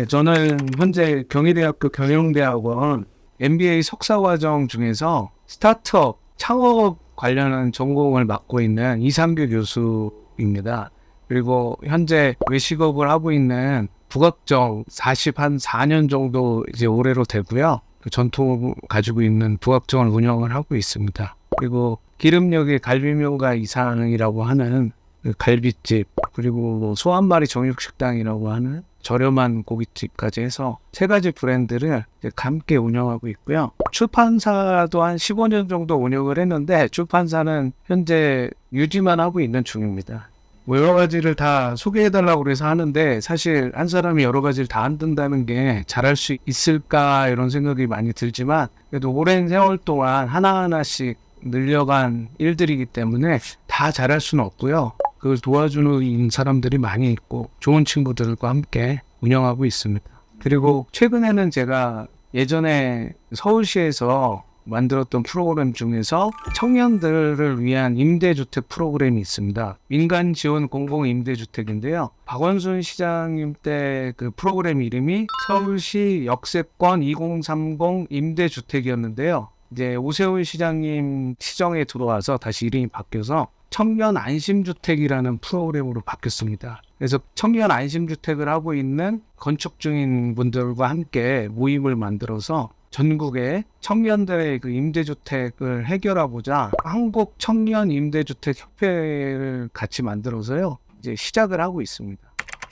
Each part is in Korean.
네, 저는 현재 경희대학교 경영대학원 MBA 석사과정 중에서 스타트업 창업 관련한 전공을 맡고 있는 이상규 교수입니다. 그리고 현재 외식업을 하고 있는 북악정 40한 4년 정도 이제 올해로 되고요. 그 전통을 가지고 있는 북악정을 운영을 하고 있습니다. 그리고 기름역의 갈비명가 이상이라고 하는 그 갈비집 그리고 뭐 소 한 마리 정육식당이라고 하는 저렴한 고깃집까지 해서 세 가지 브랜드를 함께 운영하고 있고요. 출판사도 한 15년 정도 운영을 했는데 출판사는 현재 유지만 하고 있는 중입니다. 뭐 여러 가지를 다 소개해달라고 그래서 하는데 사실 한 사람이 여러 가지를 다 한다는 게 잘할 수 있을까 이런 생각이 많이 들지만 그래도 오랜 세월 동안 하나하나씩 늘려간 일들이기 때문에 다 잘할 수는 없고요. 그걸 도와주는 사람들이 많이 있고 좋은 친구들과 함께 운영하고 있습니다. 그리고 최근에는 제가 예전에 서울시에서 만들었던 프로그램 중에서 청년들을 위한 임대주택 프로그램이 있습니다. 민간 지원 공공 임대주택인데요. 박원순 시장님 때 그 프로그램 이름이 서울시 역세권 2030 임대주택이었는데요. 이제 오세훈 시장님 시정에 들어와서 다시 이름이 바뀌어서 청년 안심주택이라는 프로그램으로 바뀌었습니다. 그래서 청년 안심주택을 하고 있는 건축 중인 분들과 함께 모임을 만들어서 전국의 청년들의 그 임대주택을 해결하고자 한국 청년 임대주택 협회를 같이 만들어서요. 이제 시작을 하고 있습니다.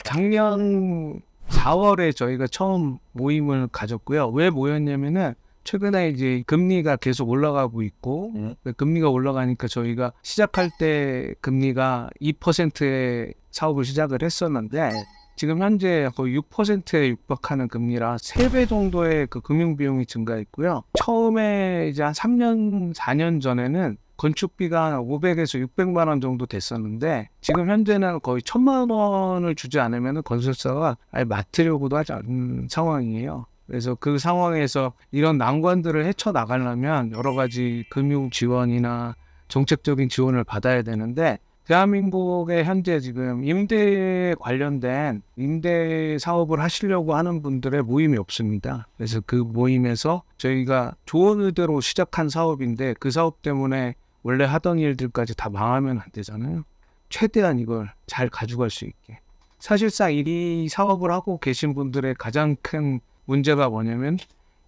작년 4월에 저희가 처음 모임을 가졌고요. 왜 모였냐면은 최근에 이제 금리가 계속 올라가고 있고 네. 그 금리가 올라가니까 저희가 시작할 때 금리가 2%의 사업을 시작을 했었는데 지금 현재 거의 6%에 육박하는 금리라 3배 정도의 그 금융 비용이 증가했고요. 처음에 이제 한 3년, 4년 전에는 건축비가 한 500에서 600만 원 정도 됐었는데 지금 현재는 거의 1000만 원을 주지 않으면 건설사가 아예 맡으려고도 하지 않는 상황이에요. 그래서 그 상황에서 이런 난관들을 헤쳐 나가려면 여러 가지 금융 지원이나 정책적인 지원을 받아야 되는데 대한민국에 현재 지금 임대 관련된 임대 사업을 하시려고 하는 분들의 모임이 없습니다. 그래서 그 모임에서 저희가 좋은 의도로 시작한 사업인데 그 사업 때문에 원래 하던 일들까지 다 망하면 안 되잖아요. 최대한 이걸 잘 가져갈 수 있게. 사실상 이 사업을 하고 계신 분들의 가장 큰 문제가 뭐냐면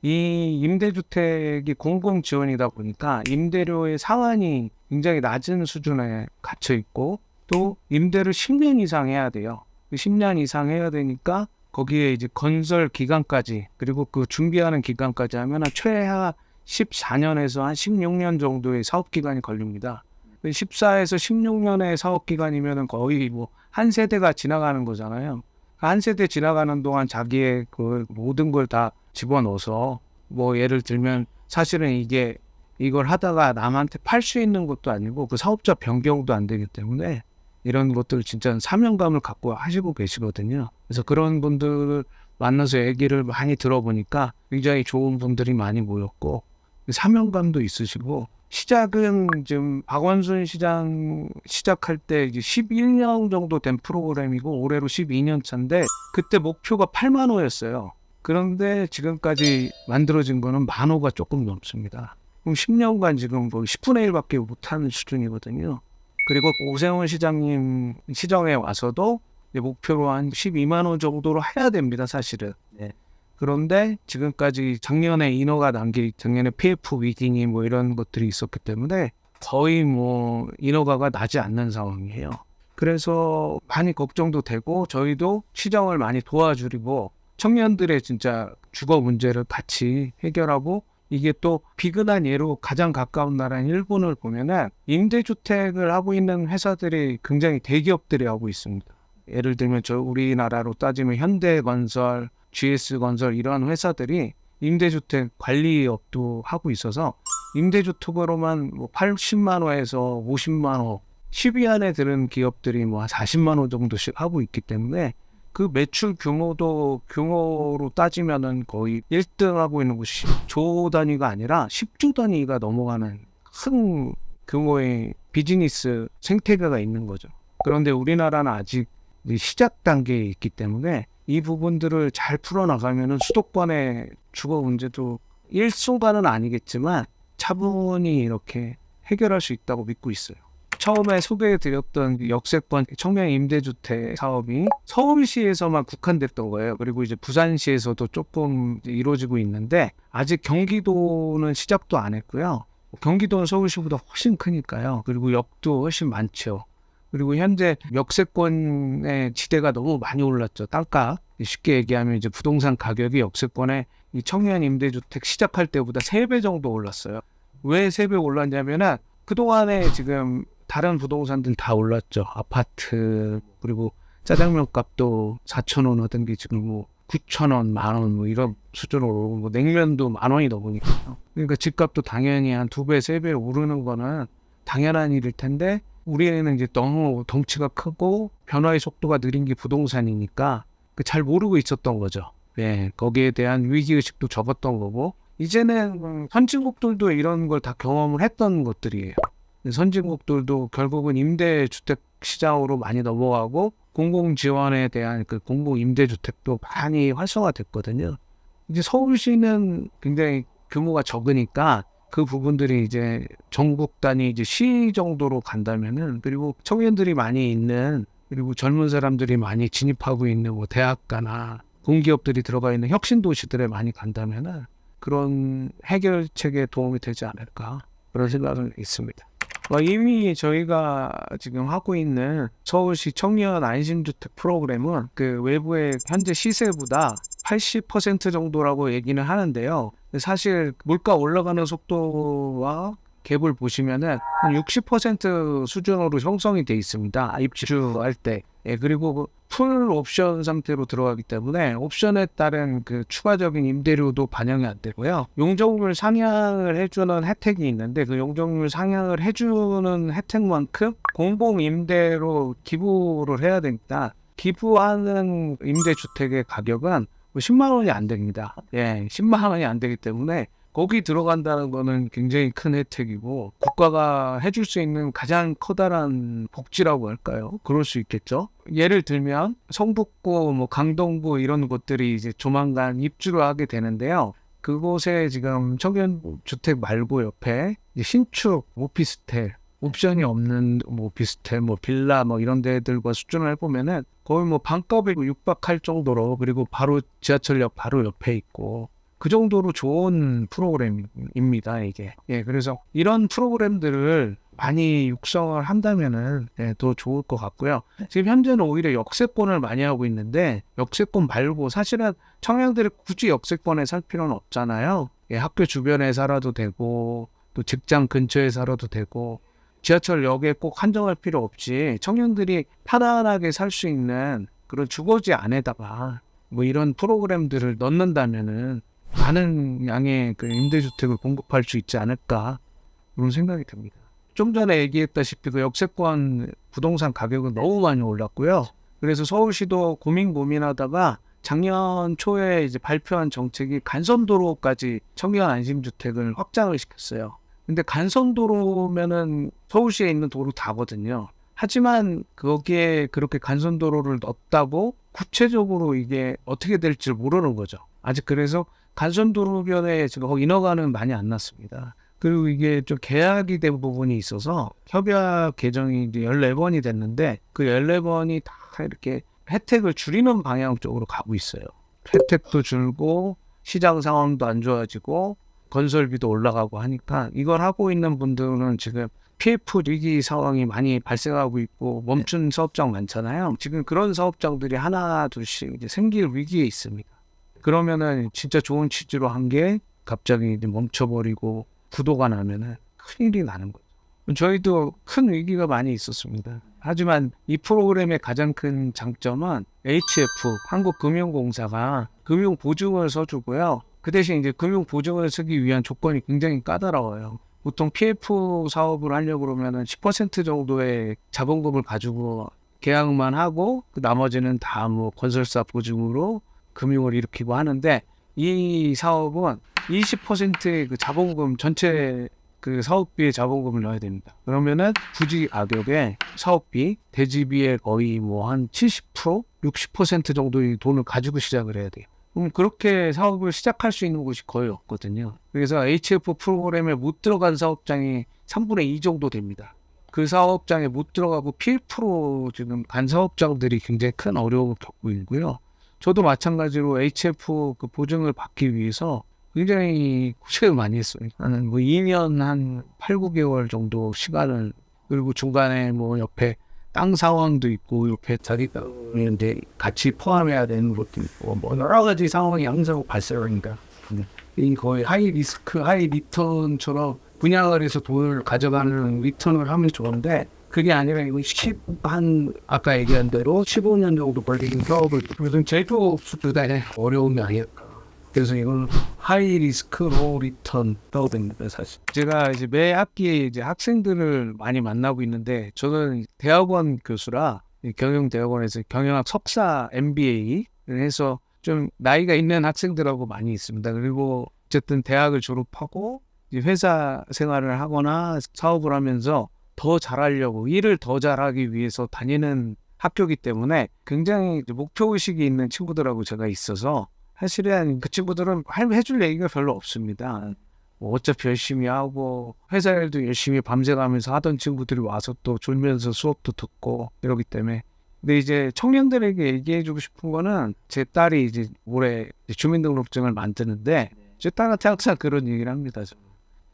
이 임대주택이 공공 지원이다 보니까 임대료의 상한이 굉장히 낮은 수준에 갇혀 있고 또 임대를 10년 이상 해야 돼요. 그 10년 이상 해야 되니까 거기에 이제 건설 기간까지 그리고 그 준비하는 기간까지 하면 한 최하 14년에서 한 16년 정도의 사업 기간이 걸립니다. 14에서 16년의 사업 기간이면 거의 뭐 한 세대가 지나가는 거잖아요. 한 세대 지나가는 동안 자기의 그 모든 걸 다 집어넣어서 뭐 예를 들면 사실은 이게 이걸 하다가 남한테 팔 수 있는 것도 아니고 그 사업자 변경도 안 되기 때문에 이런 것들 진짜 사명감을 갖고 하시고 계시거든요. 그래서 그런 분들을 만나서 얘기를 많이 들어보니까 굉장히 좋은 분들이 많이 모였고 사명감도 있으시고 시작은 지금 박원순 시장 시작할 때 이제 11년 정도 된 프로그램이고 올해로 12년 차인데 그때 목표가 8만 호였어요. 그런데 지금까지 만들어진 거는 만 호가 조금 넘습니다. 그럼 10년간 지금 뭐 10분의 1밖에 못하는 수준이거든요. 그리고 오세훈 시장님 시정에 와서도 목표로 한 12만 호 정도로 해야 됩니다, 사실은. 네. 그런데 지금까지 작년에 인허가 난게 작년에 PF 위기니 뭐 이런 것들이 있었기 때문에 거의 뭐 인허가가 나지 않는 상황이에요. 그래서 많이 걱정도 되고 저희도 시정을 많이 도와주리고 청년들의 진짜 주거 문제를 같이 해결하고 이게 또 비근한 예로 가장 가까운 나라인 일본을 보면은 임대주택을 하고 있는 회사들이 굉장히 대기업들이 하고 있습니다. 예를 들면 저 우리나라로 따지면 현대건설, GS건설 이러한 회사들이 임대주택 관리업도 하고 있어서 임대주택으로만 뭐 80만 호에서 50만 호, 10위 안에 드는 기업들이 뭐 한 40만 호 정도씩 하고 있기 때문에 그 매출 규모도 규모로 따지면은 거의 1등 하고 있는 곳이 10조 단위가 아니라 10조 단위가 넘어가는 큰 규모의 비즈니스 생태계가 있는 거죠. 그런데 우리나라는 아직 이 시작 단계에 있기 때문에 이 부분들을 잘 풀어나가면은 수도권의 주거 문제도 일순간은 아니겠지만 차분히 이렇게 해결할 수 있다고 믿고 있어요. 처음에 소개해드렸던 역세권 청년 임대주택 사업이 서울시에서만 국한됐던 거예요. 그리고 이제 부산시에서도 조금 이루어지고 있는데 아직 경기도는 시작도 안 했고요. 경기도는 서울시보다 훨씬 크니까요. 그리고 역도 훨씬 많죠. 그리고 현재 역세권의 지대가 너무 많이 올랐죠. 땅값. 쉽게 얘기하면 이제 부동산 가격이 역세권의 이 청년 임대주택 시작할 때보다 3배 정도 올랐어요. 왜 3배 올랐냐면은 그동안에 지금 다른 부동산들 다 올랐죠. 아파트 그리고 짜장면 값도 4천 원 하던 게 지금 뭐 9천 원, 만원 뭐 이런 수준으로 오르고 뭐 냉면도 만 원이 넘으니까요. 그러니까 집값도 당연히 한 두 배, 세 배 오르는 거는 당연한 일일 텐데 우리는 이제 너무 덩치가 크고 변화의 속도가 느린 게 부동산이니까 그 잘 모르고 있었던 거죠. 예, 거기에 대한 위기 의식도 접었던 거고 이제는 음, 선진국들도 이런 걸 다 경험을 했던 것들이에요. 선진국들도 결국은 임대주택 시장으로 많이 넘어가고 공공 지원에 대한 그 공공 임대주택도 많이 활성화됐거든요. 이제 서울시는 굉장히 규모가 적으니까 그 부분들이 이제 전국 단위 이제 시 정도로 간다면은 그리고 청년들이 많이 있는 그리고 젊은 사람들이 많이 진입하고 있는 뭐 대학가나 공기업들이 들어가 있는 혁신 도시들에 많이 간다면은 그런 해결책에 도움이 되지 않을까 그런 생각은 있습니다. 어, 이미 저희가 지금 하고 있는 서울시 청년 안심주택 프로그램은 그 외부의 현재 시세보다 80% 정도라고 얘기는 하는데요. 사실 물가 올라가는 속도와 갭을 보시면은 한 60% 수준으로 형성이 돼 있습니다. 입주할 때. 예, 그리고 그풀 옵션 상태로 들어가기 때문에 옵션에 따른 그 추가적인 임대료도 반영이 안 되고요. 용적률 상향을 해주는 혜택이 있는데 그 용적률 상향을 해주는 혜택만큼 공공 임대로 기부를 해야 됩니다. 기부하는 임대주택의 가격은 뭐 10만 원이 안 됩니다. 예, 10만 원이 안 되기 때문에 거기 들어간다는 거는 굉장히 큰 혜택이고 국가가 해줄 수 있는 가장 커다란 복지라고 할까요? 그럴 수 있겠죠. 예를 들면 성북구, 뭐 강동구 이런 곳들이 이제 조만간 입주를 하게 되는데요. 그곳에 지금 청년 주택 말고 옆에 신축 오피스텔 옵션이 없는 뭐 오피스텔, 뭐 빌라 뭐 이런 데들과 수준을 해보면은 거의 뭐 반값에 육박할 정도로 그리고 바로 지하철역 바로 옆에 있고 그 정도로 좋은 프로그램입니다, 이게. 예, 그래서 이런 프로그램들을 많이 육성을 한다면은 예, 더 좋을 것 같고요. 지금 현재는 오히려 역세권을 많이 하고 있는데 역세권 말고 사실은 청년들이 굳이 역세권에 살 필요는 없잖아요. 예, 학교 주변에 살아도 되고 또 직장 근처에 살아도 되고 지하철역에 꼭 한정할 필요 없이 청년들이 편안하게 살 수 있는 그런 주거지 안에다가 뭐 이런 프로그램들을 넣는다면은 많은 양의 그 임대주택을 공급할 수 있지 않을까 그런 생각이 듭니다. 좀 전에 얘기했다시피 그 역세권 부동산 가격은 너무 많이 올랐고요. 그래서 서울시도 고민 고민하다가 작년 초에 이제 발표한 정책이 간선도로까지 청년 안심주택을 확장을 시켰어요. 근데 간선도로면은 서울시에 있는 도로 다거든요. 하지만 거기에 그렇게 간선도로를 넣었다고 구체적으로 이게 어떻게 될지 모르는 거죠. 아직 그래서 간선도로변에 지금 인허가는 많이 안 났습니다. 그리고 이게 좀 계약이 된 부분이 있어서 협약 개정이 이제 14번이 됐는데 그 14번이 다 이렇게 혜택을 줄이는 방향 쪽으로 가고 있어요. 혜택도 줄고 시장 상황도 안 좋아지고 건설비도 올라가고 하니까 이걸 하고 있는 분들은 지금 PF 위기 상황이 많이 발생하고 있고 멈춘 사업장 많잖아요. 지금 그런 사업장들이 하나 둘씩 이제 생길 위기에 있습니다. 그러면은 진짜 좋은 취지로 한 게 갑자기 이제 멈춰버리고 부도가 나면은 큰일이 나는 거죠. 저희도 큰 위기가 많이 있었습니다. 하지만 이 프로그램의 가장 큰 장점은 HF 한국금융공사가 금융 보증을 써주고요. 그 대신 이제 금융 보증을 쓰기 위한 조건이 굉장히 까다로워요. 보통 PF 사업을 하려고 그러면은 10% 정도의 자본금을 가지고 계약만 하고 그 나머지는 다 뭐 건설사 보증으로 금융을 일으키고 하는데 이 사업은 20%의 그 자본금 전체 그 사업비에 자본금을 넣어야 됩니다. 그러면은 부지 가격에 사업비, 대지비의 거의 뭐 한 70%, 60% 정도의 돈을 가지고 시작을 해야 돼요. 그럼 그렇게 사업을 시작할 수 있는 곳이 거의 없거든요. 그래서 HF 프로그램에 못 들어간 사업장이 3분의 2 정도 됩니다. 그 사업장에 못 들어가고 PF로 지금 간 사업장들이 굉장히 큰 어려움을 겪고 있고요. 저도 마찬가지로 HF 그 보증을 받기 위해서 굉장히 고생을 많이 했어요. 나는 뭐 2년 한 8, 9개월 정도 시간을 그리고 중간에 뭐 옆에 땅 상황도 있고 옆에 자기가 있는데 같이 포함해야 되는 것도 있고 뭐 여러 가지 상황이 항상 발생하니까 이 거의 하이 리스크 하이 리턴처럼 분양을 해서 돈을 가져가는 리턴을 하면 좋은데 그게 아니라 이거 10한 아까 얘기한 대로 15년 정도 걸리는 사업을 무슨 제조 수주단의 어려움이 아닐까. 그래서 이건 하이 리스크 로 리턴 사업입니다 사실. 제가 이제 매 학기에 이제 학생들을 많이 만나고 있는데 저는 대학원 교수라 이 경영 대학원에서 경영학 석사 MBA를 해서 좀 나이가 있는 학생들하고 많이 있습니다. 그리고 어쨌든 대학을 졸업하고 이제 회사 생활을 하거나 사업을 하면서 더 잘하려고 일을 더 잘하기 위해서 다니는 학교이기 때문에 굉장히 목표 의식이 있는 친구들하고 제가 있어서 사실은 그 친구들은 할 해줄 얘기가 별로 없습니다. 뭐 어차피 열심히 하고 회사 일도 열심히 밤새 가면서 하던 친구들이 와서 또 졸면서 수업도 듣고 이러기 때문에 근데 이제 청년들에게 얘기해주고 싶은 거는 제 딸이 이제 올해 주민등록증을 만드는데 제 딸한테 항상 그런 얘기를 합니다.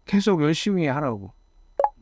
계속 열심히 하라고.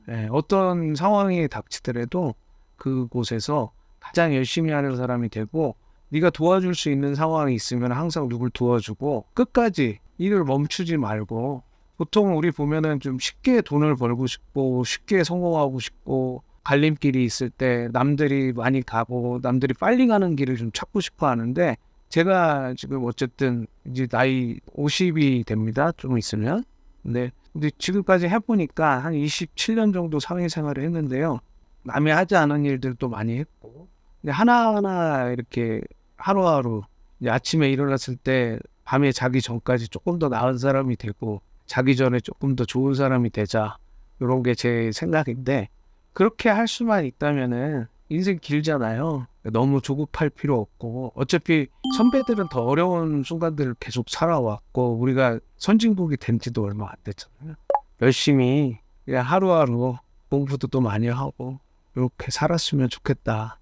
예, 어떤 상황이 닥치더라도 그곳에서 가장 열심히 하는 사람이 되고 네가 도와줄 수 있는 상황이 있으면 항상 누굴 도와주고 끝까지 일을 멈추지 말고 보통 우리 보면은 좀 쉽게 돈을 벌고 싶고 쉽게 성공하고 싶고 갈림길이 있을 때 남들이 많이 가고 남들이 빨리 가는 길을 좀 찾고 싶어 하는데 제가 지금 어쨌든 이제 나이 50이 됩니다. 좀 있으면. 근데, 근데 지금까지 해보니까 한 27년 정도 사회생활을 했는데요. 남이 하지 않은 일들도 많이 했고 하나하나 이렇게 하루하루 아침에 일어났을 때 밤에 자기 전까지 조금 더 나은 사람이 되고 자기 전에 조금 더 좋은 사람이 되자 이런 게 제 생각인데 그렇게 할 수만 있다면은 인생 길잖아요. 너무 조급할 필요 없고 어차피 선배들은 더 어려운 순간들을 계속 살아왔고 우리가 선진국이 된 지도 얼마 안 됐잖아요. 열심히 그냥 하루하루 공부도 또 많이 하고 이렇게 살았으면 좋겠다.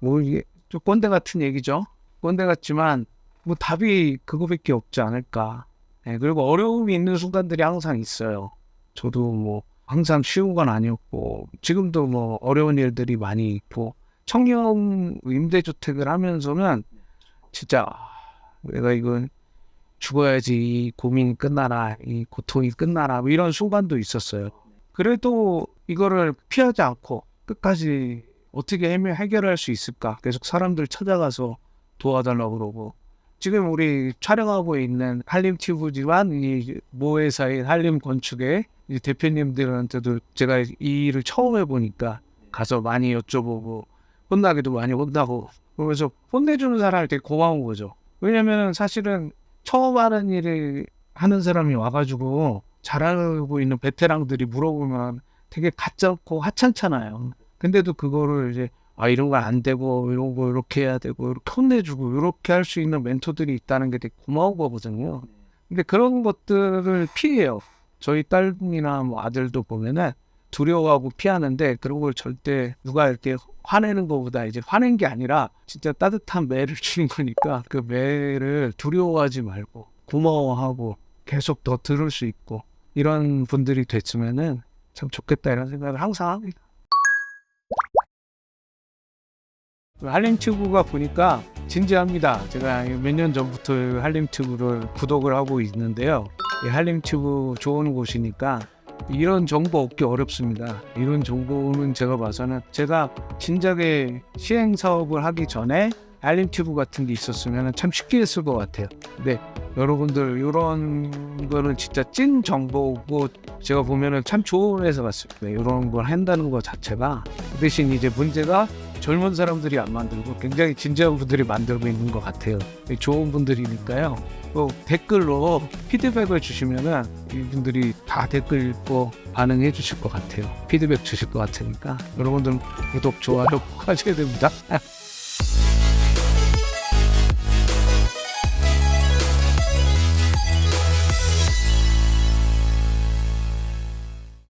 뭐 이게 좀 꼰대 같은 얘기죠. 꼰대 같지만 뭐 답이 그거밖에 없지 않을까. 네, 그리고 어려움이 있는 순간들이 항상 있어요. 저도 뭐 항상 쉬운 건 아니었고 지금도 뭐 어려운 일들이 많이 있고 청년 임대주택을 하면서는 진짜 아, 내가 이건 죽어야지 이 고민이 끝나라 이 고통이 끝나라 뭐 이런 순간도 있었어요. 그래도 이거를 피하지 않고 끝까지 어떻게 해결- 해결할 수 있을까 계속 사람들 찾아가서 도와달라고 그러고 지금 우리 촬영하고 있는 한림 튜브지만 이 모회사인 한림 건축의 이 대표님들한테도 제가 이 일을 처음 해보니까 가서 많이 여쭤보고 혼나기도 많이 혼나고 그러면서 혼내주는 사람이 되게 고마운 거죠. 왜냐면 사실은 처음 하는 일을 하는 사람이 와가지고 잘하고 있는 베테랑들이 물어보면 되게 가짜고 하찮잖아요. 근데도 그거를 이제 아 이런 건안 되고 이런 거 이렇게 해야 되고 이렇게 혼내주고 이렇게 할 수 있는 멘토들이 있다는 게 되게 고마운 거거든요. 근데 그런 것들을 피해요. 저희 딸이나 뭐 아들도 보면은 두려워하고 피하는데 그런 걸 절대 누가 이렇게 화내는 것보다 이제 화낸 게 아니라 진짜 따뜻한 매를 주는 거니까 그 매를 두려워하지 말고 고마워하고 계속 더 들을 수 있고 이런 분들이 됐으면은 참 좋겠다 이런 생각을 항상 합니다. 한림 튜브가 보니까 진지합니다. 제가 몇 년 전부터 한림 튜브를 구독을 하고 있는데요. 이 한림 튜브 좋은 곳이니까 이런 정보 얻기 어렵습니다. 이런 정보는 제가 봐서는 제가 진작에 시행 사업을 하기 전에 한림튜브 같은 게 있었으면 참 쉽게 했을 것 같아요. 근데 여러분들 이런 거는 진짜 찐 정보고 제가 보면은 참 좋은 회사 같습니다. 이런 걸 한다는 것 자체가 그 대신 이제 문제가 젊은 사람들이 안 만들고 굉장히 진지한 분들이 만들고 있는 것 같아요. 좋은 분들이니까요. 또 댓글로 피드백을 주시면은 이분들이 다 댓글 읽고 반응해 주실 것 같아요. 피드백 주실 것 같으니까 여러분들 구독, 좋아요 꼭 하셔야 됩니다.